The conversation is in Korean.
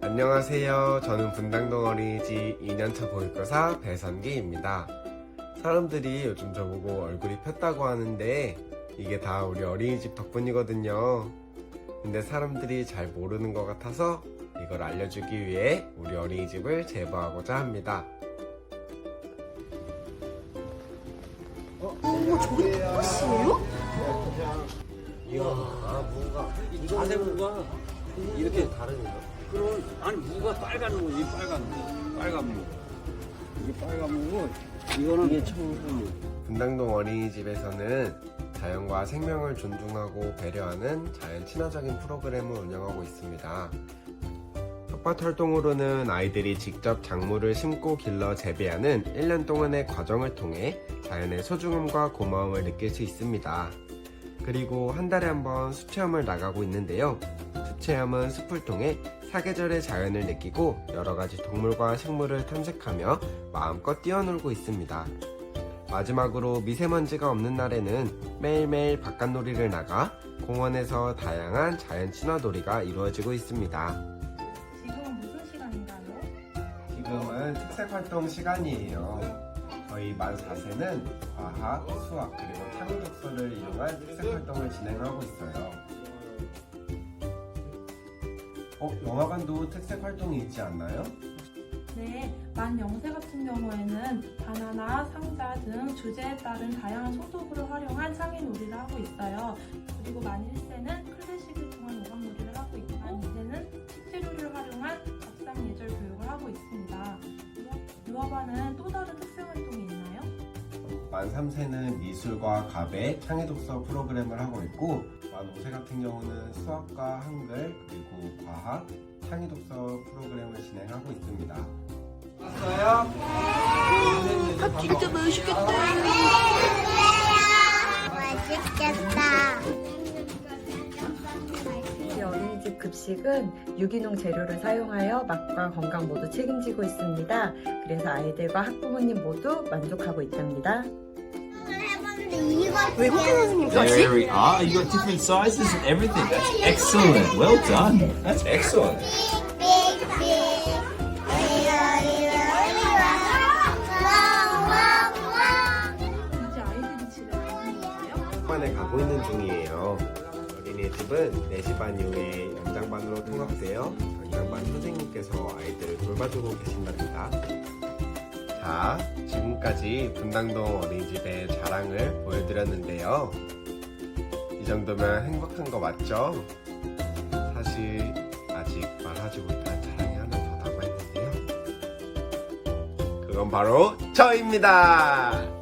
안녕하세요. 저는 분당동 어린이집 2년차 보육교사 배선기입니다. 사람들이 요즘 저보고 얼굴이 폈다고 하는데 이게 다 우리 어린이집 덕분이거든요. 근데 사람들이 잘 모르는 것 같아서 이걸 알려주기 위해 우리 어린이집을 제보하고자 합니다. 이야, 아, 무가. 자세 무가 이렇게 다르네요. 그럼 아니 무가 빨간 무지 빨간 무 빨간 무 이게 빨간 무고 이거는 이게 처음 분당동 어린이집에서는 자연과 생명을 존중하고 배려하는 자연 친화적인 프로그램을 운영하고 있습니다. 텃밭 활동으로는 아이들이 직접 작물을 심고 길러 재배하는 1년 동안의 과정을 통해 자연의 소중함과 고마움을 느낄 수 있습니다. 그리고 한 달에 한번 숲체험을 나가고 있는데요. 숲체험은 숲을 통해 사계절의 자연을 느끼고 여러 가지 동물과 식물을 탐색하며 마음껏 뛰어놀고 있습니다. 마지막으로 미세먼지가 없는 날에는 매일매일 바깥놀이를 나가 공원에서 다양한 자연 친화놀이가 이루어지고 있습니다. 지금은 무슨 시간인가요? 지금은 특색 활동 시간이에요. 저희 만 4세는 과학, 수학, 그리고 탐구 독서를 이용한 특색 활동을 진행하고 있어요. 어, 영화관도 특색 활동이 있지 않나요? 네, 만 영세 같은 경우에는 바나나, 상자 등 주제에 따른 다양한 소도구를 활용한 상해 놀이를 하고 있어요. 그리고 만 1세는 클래식을 통한 오감 놀이를 하고 있고 만 2세는 식재료를 활용한 밥상 예절 교육을 하고 있습니다. 유아반은 또 다른 특색 활동이 있나요? 만 3세는 미술과 가배, 창의 독서 프로그램을 하고 있고 만 5세 같은 경우는 수학과 한글, 그리고 과학, 창의 독서 프로그램을 진행하고 있습니다. 왔어요? 밥 진짜 맛있겠다. 맛있겠다. 이 어린이집 급식은 유기농 재료를 사용하여 맛과 건강 모두 책임지고 있습니다. 그래서 아이들과 학부모님 모두 만족하고 있답니다. 외국인 선생님까지? Ah, you got different sizes and everything. That's excellent. Well done. That's excellent. 반에 가고 있는 중이에요. 어린이집은 4시 반 이후에 연장반으로 통합되어 연장반 선생님께서 아이들을 돌봐주고 계신답니다. 자, 지금까지 분당동 어린이집의 자랑을 보여드렸는데요. 이 정도면 행복한 거 맞죠? 사실 아직 말하지 못한 자랑이 하나 더 남아있는데요. 그건 바로 저입니다!